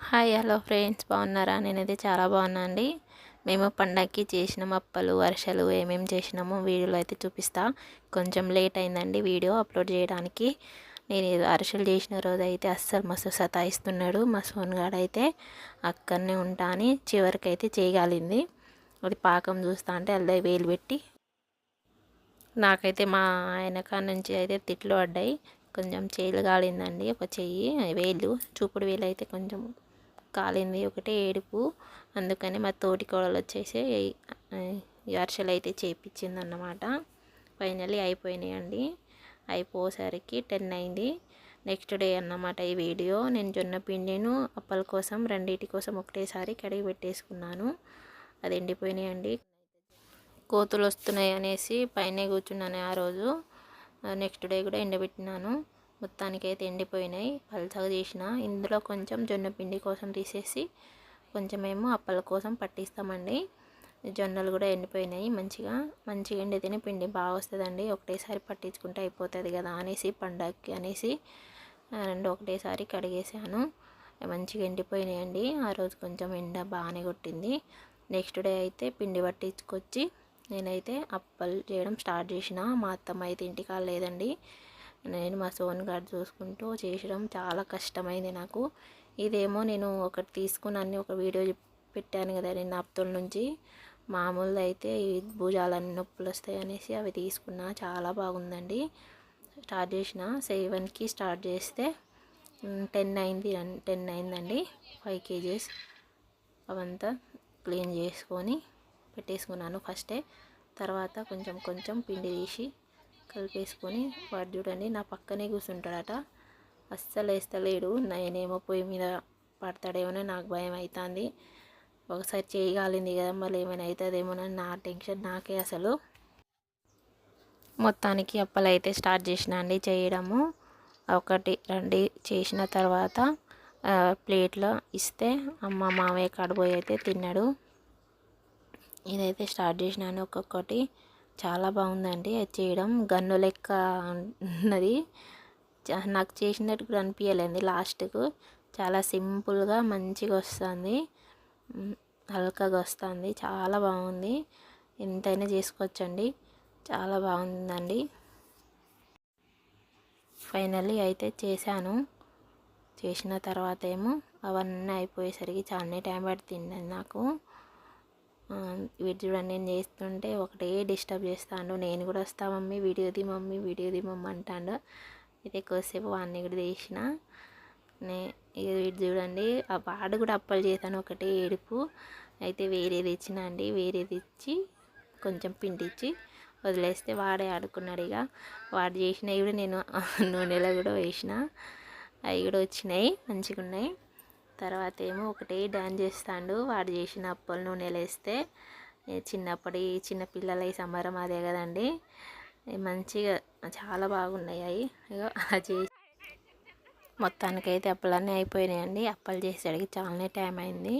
Hi hello friends. బాగున్నారా? నేనైతే చాలా బాగున్నా అండి. మేము పండగకి చేసినాం అప్పలు వర్షాలు ఏమేమి చేసినామో వీడియోలో అయితే చూపిస్తా. కొంచెం లేట్ అయిందండి వీడియో అప్లోడ్ చేయడానికి. నేను అరిసెలు చేసిన రోజు అయితే అస్సలు మస్తు సతాయిస్తున్నాడు మా సోన్గాడు అయితే అక్కడనే ఉంటా అని చివరికి అయితే చేయగలిగింది. అది పాకం చూస్తా అంటే అల్లా వేలు పెట్టి. నాకైతే మా ఆయనకాడ నుంచి అయితే తిట్లు పడ్డాయి. కొంచెం చేలు కాలిందండి ఒక చెయ్యి వేలు చూపుడు వేలు అయితే కొంచెం కాలింది. ఒకటే ఏడుపు. అందుకని మా తోటి కోడలు వచ్చేసి అరిసెలు అయితే చేయించింది అన్నమాట ఫైనలీ అయిపోయినాయండి. అయిపోసరికి టెన్ అయింది. నెక్స్ట్ డే అన్నమాట ఈ వీడియో. నేను జొన్న పిండిను అప్పల కోసం రెండింటి కోసం ఒకటేసారి కడిగి పెట్టేసుకున్నాను. అది ఎండిపోయినాయండి. కోతులు వస్తున్నాయి అనేసి పైన కూర్చున్నాను ఆ రోజు. నెక్స్ట్ డే కూడా ఎండబెట్టినాను. మొత్తానికి అయితే ఎండిపోయినాయి. పల్చగా చేసిన ఇందులో కొంచెం జొన్న పిండి కోసం తీసేసి కొంచెమేమో అప్పల కోసం పట్టిస్తామండి. జొన్నలు కూడా ఎండిపోయినాయి మంచిగా. మంచిగా ఎండితేనే పిండి బాగా వస్తుందండి. ఒకటేసారి పట్టించుకుంటే అయిపోతుంది కదా అనేసి పండగకి అనేసి రెండు ఒకటేసారి కడిగేసాను. మంచిగా ఎండిపోయినాయండి. ఆ రోజు కొంచెం ఎండ బాగానే కొట్టింది. నెక్స్ట్ డే అయితే పిండి పట్టించుకొచ్చి నేనైతే అప్పలు చేయడం స్టార్ట్ చేసిన. మా అత్తమ్మ అయితే ఇంటికాడ లేదండి. నేను మా సోన్ గారు చూసుకుంటూ చేయడం చాలా కష్టమైంది నాకు. ఇదేమో నేను ఒకటి తీసుకున్నాను ఒక వీడియో పెట్టాను కదా నేను అప్తుల నుంచి. మామూలుగా అయితే భుజాలన్నీ నొప్పులు వస్తాయి అనేసి అవి తీసుకున్నా. చాలా బాగుందండి. స్టార్ట్ చేసిన సెవెన్కి స్టార్ట్ చేస్తే టెన్ అయింది టెన్ అయిందండి. ఫైవ్ కేజీస్ అవంతా క్లీన్ చేసుకొని పెట్టేసుకున్నాను ఫస్టే. తర్వాత కొంచెం కొంచెం పిండి తీసి కలిపేసుకొని వాడు చూడండి నా పక్కనే కూర్చుంటాడట. అస్సలు వేస్తలేడు నేనేమో పొయ్యి మీద పడతాడేమో నాకు భయం అవుతుంది ఒకసారి చేయగలింది కదా మళ్ళీ ఏమైనా అవుతుందేమోనని నా టెన్షన్ నాకే అసలు. మొత్తానికి అప్పలు అయితే స్టార్ట్ చేసిన అండి చేయడము. ఒకటి రెండు చేసిన తర్వాత ప్లేట్లో ఇస్తే అమ్మ మామయ్య కడుపోయి అయితే తిన్నాడు. ఇదైతే స్టార్ట్ చేసినాను ఒక్కొక్కటి. చాలా బాగుందండి. అది చేయడం గన్ను లెక్క ఉన్నది. నాకు చేసినట్టు కూడా అనిపించలేదు లాస్ట్కు. చాలా సింపుల్గా మంచిగా వస్తుంది. హల్కగా వస్తుంది. చాలా బాగుంది. ఎంతైనా చేసుకోవచ్చండి. చాలా బాగుందండి. ఫైనల్లీ అయితే చేశాను. చేసిన తర్వాత ఏమో అవన్నీ అయిపోయేసరికి చాలా టైం పడుతుంది నాకు. వీడు చూడండి నేను చేస్తుంటే ఒకటే డిస్టర్బ్ చేస్తాడు. నేను కూడా వస్తా మమ్మీ వీడియోది మమ్మీ వీడియోది మమ్మీ అంటాడు. అయితే ఎక్కువసేపు వాడిని కూడా తీసిన. నే వీడు చూడండి ఆ వాడు కూడా అప్పలు చేశాను ఒకటే ఏడుపు. అయితే వేరేది ఇచ్చిన అండి వేరేది ఇచ్చి కొంచెం పిండిచ్చి వదిలేస్తే వాడే ఆడుకున్నాడు ఇక వాడు చేసినవి కూడా నేను నూనెలో కూడా వేసిన. అవి కూడా వచ్చినాయి మంచిగా ఉన్నాయి తర్వాత ఏమో ఒకటే డ్యాన్స్ చేస్తాడు. వాడు చేసిన అప్పలు నూనెలు వేస్తే చిన్నప్పటి చిన్న పిల్లల సంబరం అదే కదండి. మంచిగా చాలా బాగున్నాయి అవి ఇగో అలా చేసి మొత్తానికైతే అప్పలన్నీ అయిపోయినాయండి. అప్పలు చేసేసరికి చాలానే టైం అయింది.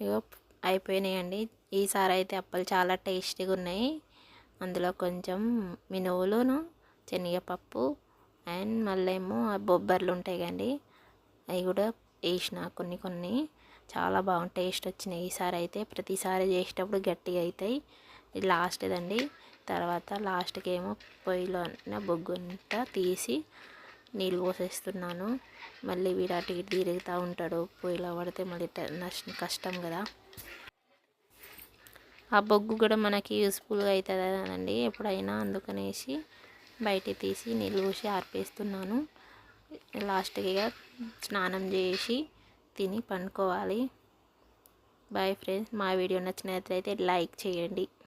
ఇగో అయిపోయినాయండి. ఈసారి అయితే అప్పలు చాలా టేస్టీగా ఉన్నాయి. అందులో కొంచెం మినువులును శనగపప్పు అండ్ మళ్ళీ ఏమో బొబ్బర్లు ఉంటాయి కండి అవి కూడా వేసిన కొన్ని కొన్ని. చాలా బాగుంది టేస్ట్ వచ్చినాయి. ఈసారి అయితే ప్రతిసారి చేసేటప్పుడు గట్టిగా అవుతాయి. ఇది లాస్ట్ ఇదండి తర్వాత లాస్ట్కి ఏమో పొయ్యిలో బొగ్గు అంతా తీసి నీళ్ళు పోసేస్తున్నాను. మళ్ళీ వీడు అటు ఇటు తిరుగుతూ ఉంటాడు. పొయ్యిలో పడితే మళ్ళీ నష్టం కష్టం కదా. ఆ బొగ్గు కూడా మనకి యూస్ఫుల్గా అవుతుంది కదండి. ఎప్పుడైనా అందుకనేసి బయట తీసి నీళ్ళు పోసి ఆర్పేస్తున్నాను. లాస్ట్గా స్నానం చేసి తిని పండుకోవాలి. బాయ్ ఫ్రెండ్స్ మా వీడియో నచ్చినట్లయితే లైక్ చేయండి.